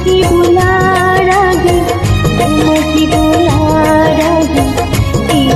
তোমাকে আগে? তোমাকে আগে? এই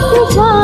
不走